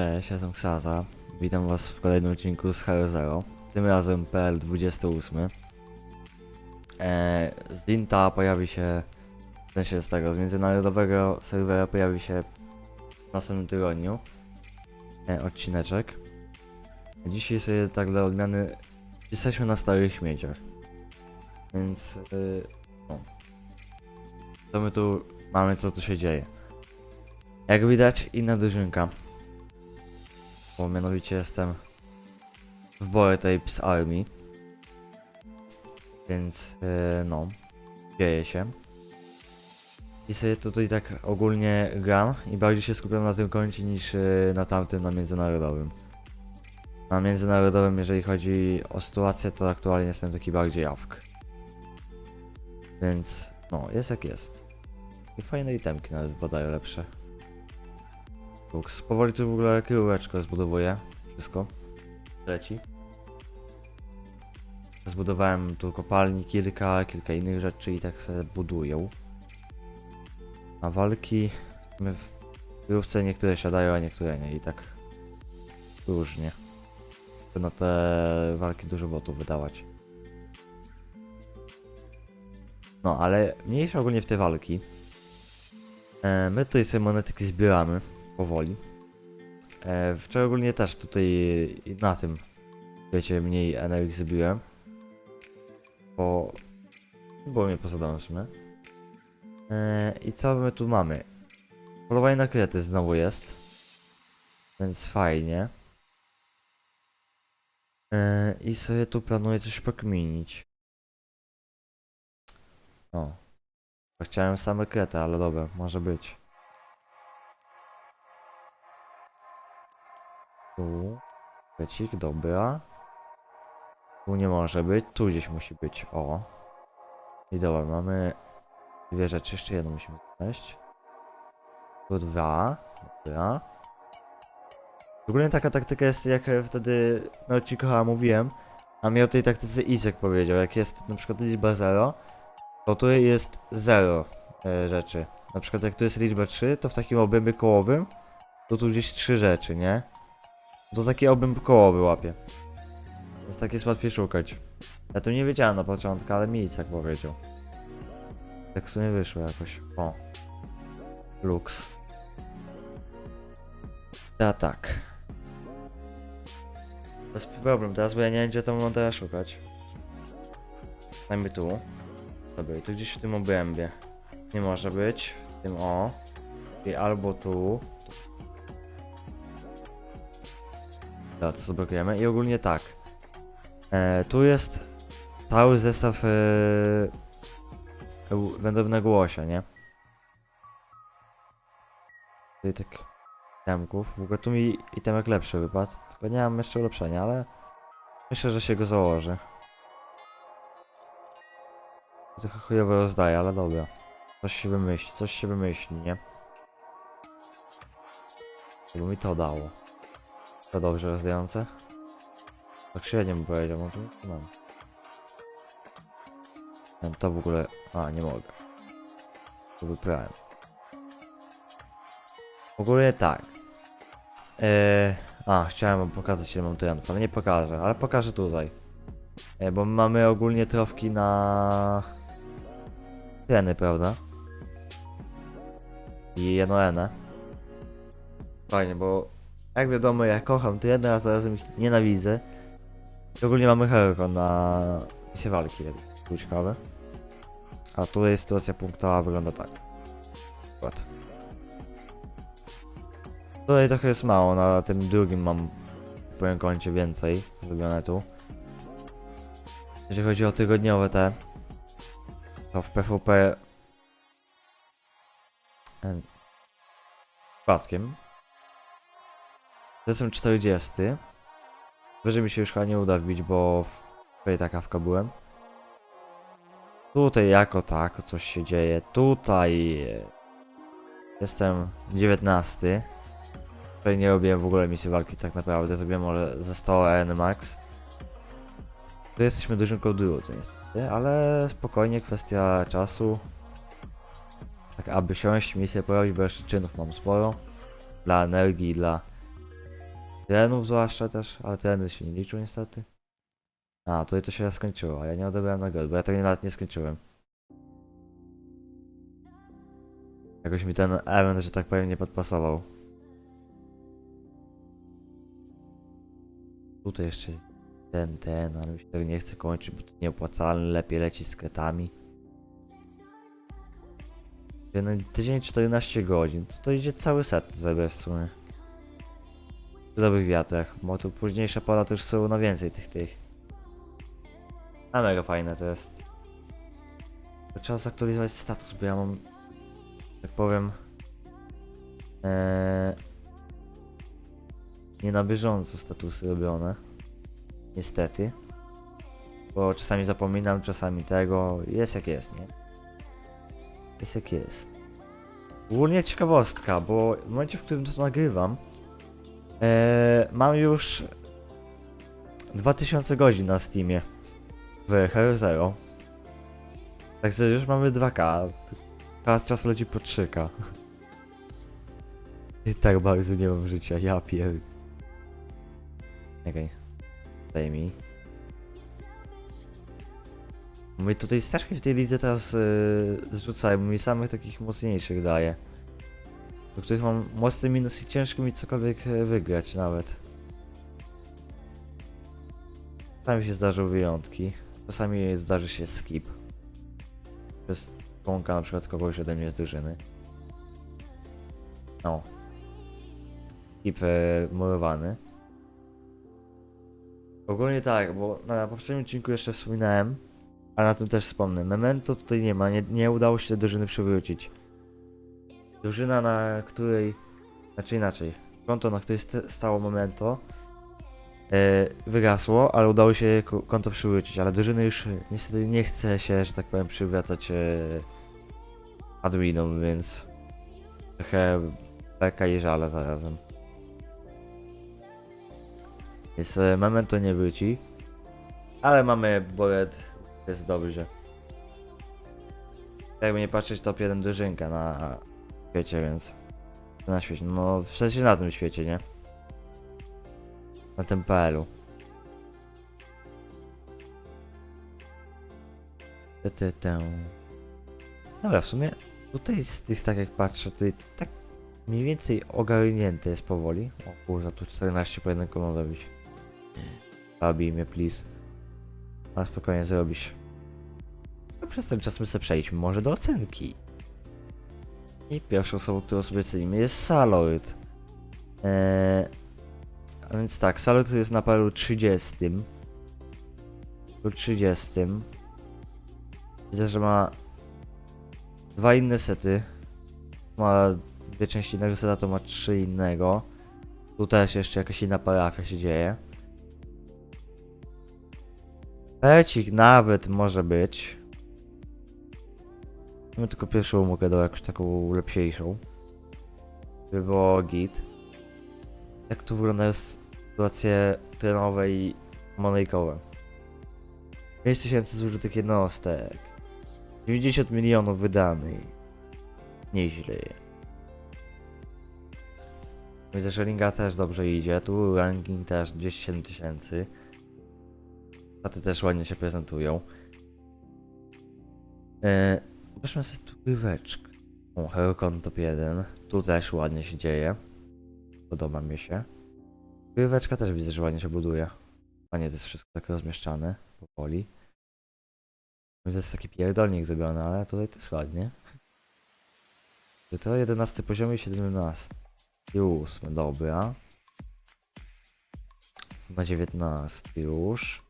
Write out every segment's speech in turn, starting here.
Cześć, jestem Ksaza. Witam was w kolejnym odcinku z Halo Zero. Tym razem PL28. Eee, z Dinta pojawi się, w sensie z tego, z międzynarodowego serwera pojawi się w następnym tygodniu e, odcineczek. Dzisiaj sobie tak dla odmiany jesteśmy na starych śmieciach. Więc, yy, no. Co my tu mamy, co tu się dzieje? Jak widać, inna drużynka bo mianowicie jestem w Bored Apes Army. Więc yy, no, dzieje się. I sobie tutaj tak ogólnie gram i bardziej się skupiam na tym koncie niż yy, na tamtym, na międzynarodowym. Na międzynarodowym, jeżeli chodzi o sytuację, to aktualnie jestem taki bardziej awk. Więc no, jest jak jest. I fajne itemki nawet podają lepsze. Lux. Powoli tu w ogóle kryłeczko zbudowuję. Wszystko. Leci. Zbudowałem tu kopalni kilka, kilka innych rzeczy i tak sobie buduję. A walki sumie w kryjówce niektóre siadają, a niektóre nie i tak różnie. Na te walki dużo botów wydawać. No, ale mniejsza ogólnie w te walki. E, my tutaj sobie monetyki zbieramy powoli. E, wczoraj ogólnie też tutaj na tym, wiecie, mniej energii zrobiłem. Bo było mnie posadałem w sumie. E, I co my tu mamy? Polowanie na krety znowu jest. Więc fajnie. E, I sobie tu planuję coś pokminić. O. Chciałem same krety, ale dobra, może być. Tu. Krecik, dobra. Tu nie może być, tu gdzieś musi być. O. I dobra, mamy dwie rzeczy, jeszcze jedną musimy znaleźć. Tu dwa. Dobra. Ogólnie taka taktyka jest, jak wtedy na odcinku chyba mówiłem, a mi o tej taktyce Izek powiedział, jak jest na przykład liczba 0, to tu jest 0 e, rzeczy. Na przykład jak tu jest liczba 3, to w takim obrębie kołowym, to tu gdzieś 3 rzeczy, nie? To taki obręb kołowy łapie. Więc tak jest łatwiej szukać. Ja to nie wiedziałem na początku, ale mi tak powiedział. Tak w sumie wyszło jakoś. O. Lux. Ja tak. To jest problem teraz, bo ja nie wiem gdzie to szukać. Dajmy tu. Dobra, i tu gdzieś w tym obrębie. Nie może być. W tym o. I albo tu. Dobra, to sobie blokujemy. I ogólnie tak. E, tu jest cały zestaw e, wędrownego łosia, nie? Tutaj tak itemków. W ogóle tu mi itemek lepszy wypadł. Tylko nie mam jeszcze ulepszenia, ale myślę, że się go założy. Trochę chujowo rozdaje, ale dobra. Coś się wymyśli, coś się wymyśli, nie? Żeby mi to dało. To dobrze rozdające? Tak średnio bym powiedział, no to mam. Ja To w ogóle... A, nie mogę. To wyprałem. W ogóle tak. Eee, a, chciałem wam pokazać ile mam triantów, ale nie pokażę, ale pokażę tutaj. E, bo mamy ogólnie trofki na... Treny, prawda? I jedno enę. Fajnie, bo jak wiadomo, ja kocham treny, a zarazem ich nienawidzę. I ogólnie mamy Herokon na misję walki, to ciekawe. A tutaj sytuacja punktowa wygląda tak. Przykład. Tutaj trochę jest mało, na tym drugim mam moim koncie więcej zrobione tu. Jeżeli chodzi o tygodniowe te, to w PvP em, przypadkiem jestem 40. Wyżej mi się już chyba nie uda wbić, bo w taka w byłem. Tutaj jako tak coś się dzieje. Tutaj e, jestem 19. Tutaj nie robiłem w ogóle misji walki tak naprawdę. Zrobiłem może ze 100 N max. Tu jesteśmy dużynką drudzy niestety, ale spokojnie, kwestia czasu. Tak aby siąść, misję porobić, bo jeszcze czynów mam sporo. Dla energii, dla Terenów zwłaszcza też, ale tereny się nie liczą niestety. A, tutaj to się skończyło, a ja nie odebrałem nagrody, bo ja tego nawet nie skończyłem. Jakoś mi ten event, że tak powiem, nie podpasował. Tutaj jeszcze ten, ten, ale mi się tego nie chce kończyć, bo to nieopłacalne, lepiej lecieć z kretami. Jeden tydzień 14 godzin, to, to idzie cały set zebrać w sumie. W dobrych wiatrach, bo tu późniejsze pola to już są na więcej tych tych. A mega fajne to jest. To trzeba zaktualizować status, bo ja mam, tak powiem, ee, nie na bieżąco statusy robione. Niestety. Bo czasami zapominam, czasami tego. Jest jak jest, nie? Jest jak jest. Ogólnie ciekawostka, bo w momencie, w którym to nagrywam, e, mam już 2000 godzin na Steamie w Hero Zero. Także już mamy 2K. A czas leci po 3K. I tak bardzo nie mam życia, ja pier... Okej. Daj mi. My tutaj strasznie w tej lidze teraz yy, zrzucają, mi samych takich mocniejszych daje. Do których mam mocny minus i ciężko mi cokolwiek e, wygrać nawet. Czasami się zdarzą wyjątki, czasami zdarzy się skip. Jest pąka na przykład kogoś ode mnie z drużyny. No. Skip e, murowany. Ogólnie tak, bo na poprzednim odcinku jeszcze wspominałem, a na tym też wspomnę. Memento tutaj nie ma, nie, nie udało się drużyny przywrócić. Drużyna, na której, znaczy inaczej, konto, na której st- stało Memento, e, wygasło, ale udało się konto przywrócić, ale drużyny już niestety nie chce się, że tak powiem, przywracać e, adminom, więc trochę beka i żale zarazem. Więc e, Memento nie wróci. Ale mamy Bored, jest dobrze. Jakby nie patrzeć, top 1 drużynka na świecie, więc... Na świecie, no w sensie na tym świecie, nie? Na tym PL-u. Ty. Dobra, w sumie tutaj z tych, tak jak patrzę, tutaj tak mniej więcej ogarnięte jest powoli. O kurwa, tu 14 po jednym kolą zrobić. Zabij mnie, please. Ale spokojnie zrobisz. No przez ten czas my sobie przejdźmy może do ocenki. I pierwszą osobą, którą sobie cenimy jest Salord. Eee, a więc tak, Salord jest na paru 30. Paru 30. Widzę, że ma dwa inne sety. Ma dwie części innego seta, to ma trzy innego. Tu też jeszcze jakaś inna parafia się dzieje. Pecik nawet może być. Mamy tylko pierwszą mogę do jakąś taką lepsiejszą. By było git. Jak tu wyglądają sytuacje trenowe i monejkowe. 5000 zużytych jednostek. 90 milionów wydanych. Nieźle. Widzę, że Linga też dobrze idzie. Tu ranking też gdzieś 7000. Staty też ładnie się prezentują. Eee, Weźmy sobie tu gryweczkę. O, Herokon top 1. Tu też ładnie się dzieje. Podoba mi się. Gryweczka też widzę, że ładnie się buduje. Ładnie to jest wszystko tak rozmieszczane. Powoli. To jest taki pierdolnik zrobiony, ale tutaj też ładnie. To 11 poziom i 17. I 8, dobra. Na 19 już.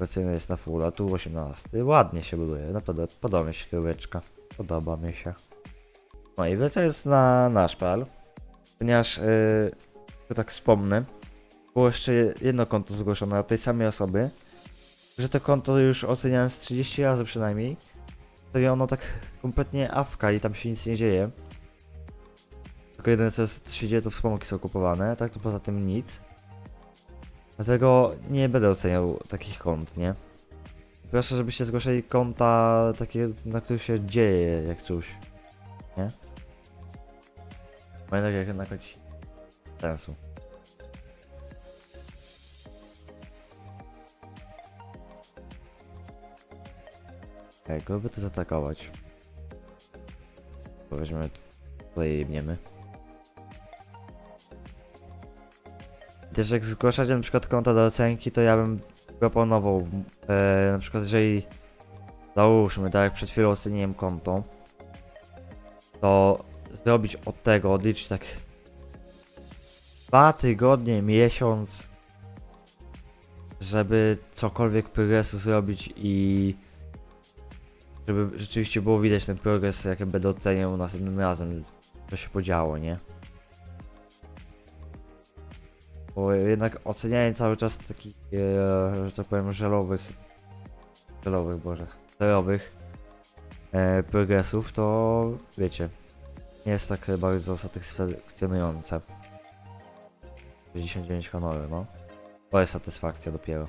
Operacyjny jest na full, a tu 18. Ładnie się buduje, naprawdę podoba mi się kryweczka. Podoba mi się. No i wlecę jest na nasz pal. Ponieważ, yy, to tak wspomnę, było jeszcze jedno konto zgłoszone od tej samej osoby, że to konto już oceniałem z 30 razy przynajmniej. To ono tak kompletnie awka i tam się nic nie dzieje. Tylko jeden co się dzieje to wspomóg są kupowane, tak to poza tym nic. Dlatego nie będę oceniał takich kont, nie? Proszę, żebyście zgłaszali konta takie, na których się dzieje jak coś. Nie? Pamiętaj jak na końcu sensu. Okej, okay, by to zaatakować. Powiedzmy, tutaj jebniemy. Też jak zgłaszacie na przykład konta do ocenki, to ja bym proponował, e, na przykład jeżeli załóżmy, tak jak przed chwilą oceniłem konto, to zrobić od tego, odliczyć tak dwa tygodnie, miesiąc, żeby cokolwiek progresu zrobić i żeby rzeczywiście było widać ten progres, jak ja będę oceniał następnym razem, co się podziało, nie? Bo jednak ocenianie cały czas takich, e, że tak powiem, żelowych, żelowych, boże, zerowych e, progresów, to wiecie, nie jest tak bardzo satysfakcjonujące. 69 honory, no. To jest satysfakcja dopiero.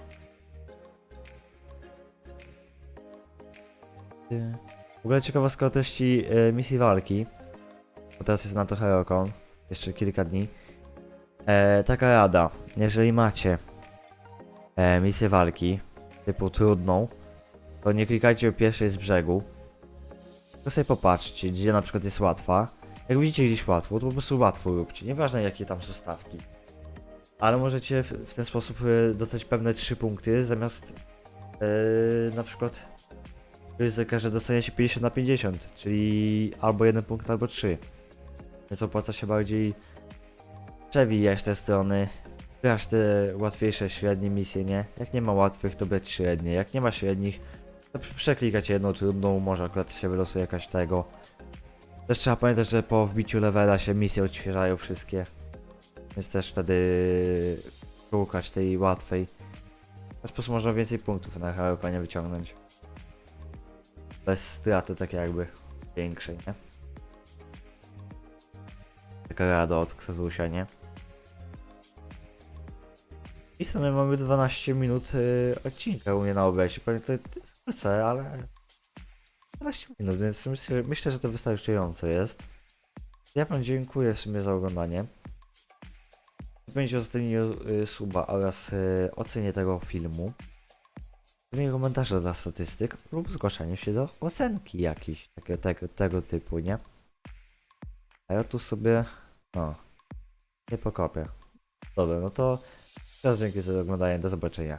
Ty. W ogóle ciekawostka o treści e, misji walki. Bo teraz jest na to Herokon. Jeszcze kilka dni. E, taka rada. Jeżeli macie e, misję walki typu trudną, to nie klikajcie o pierwszej z brzegu. Tylko sobie popatrzcie, gdzie na przykład jest łatwa. Jak widzicie gdzieś łatwo, to po prostu łatwo róbcie. Nieważne jakie tam są stawki. Ale możecie w, w ten sposób e, dostać pewne 3 punkty zamiast e, na przykład ryzyka, że dostaniecie 50 na 50, czyli albo jeden punkt, albo 3. Więc opłaca się bardziej przewijać te strony, brać te łatwiejsze średnie misje, nie? Jak nie ma łatwych, to brać średnie. Jak nie ma średnich, to prze- przeklikać jedną trudną, może akurat się wylosuje jakaś tego. Też trzeba pamiętać, że po wbiciu levela się misje odświeżają wszystkie. Więc też wtedy szukać tej łatwej. W ten sposób można więcej punktów na Harupanie wyciągnąć. Bez straty tak jakby większej, nie? Taka rada od Ksazusia, nie? I w sumie mamy 12 minut y, odcinka u mnie na OBS-ie. Pewnie to jest chcę, ale 12 minut, więc myślę, myślę, że to wystarczająco jest. Ja wam dziękuję w sumie za oglądanie. Będzie zostawienie y, suba oraz y, ocenie tego filmu. Zostawienie komentarza dla statystyk lub zgłaszanie się do ocenki jakiejś takie, tego, tego typu, nie? A ja tu sobie... O, nie pokopię. Dobra, no to teraz dzięki za oglądanie, do zobaczenia.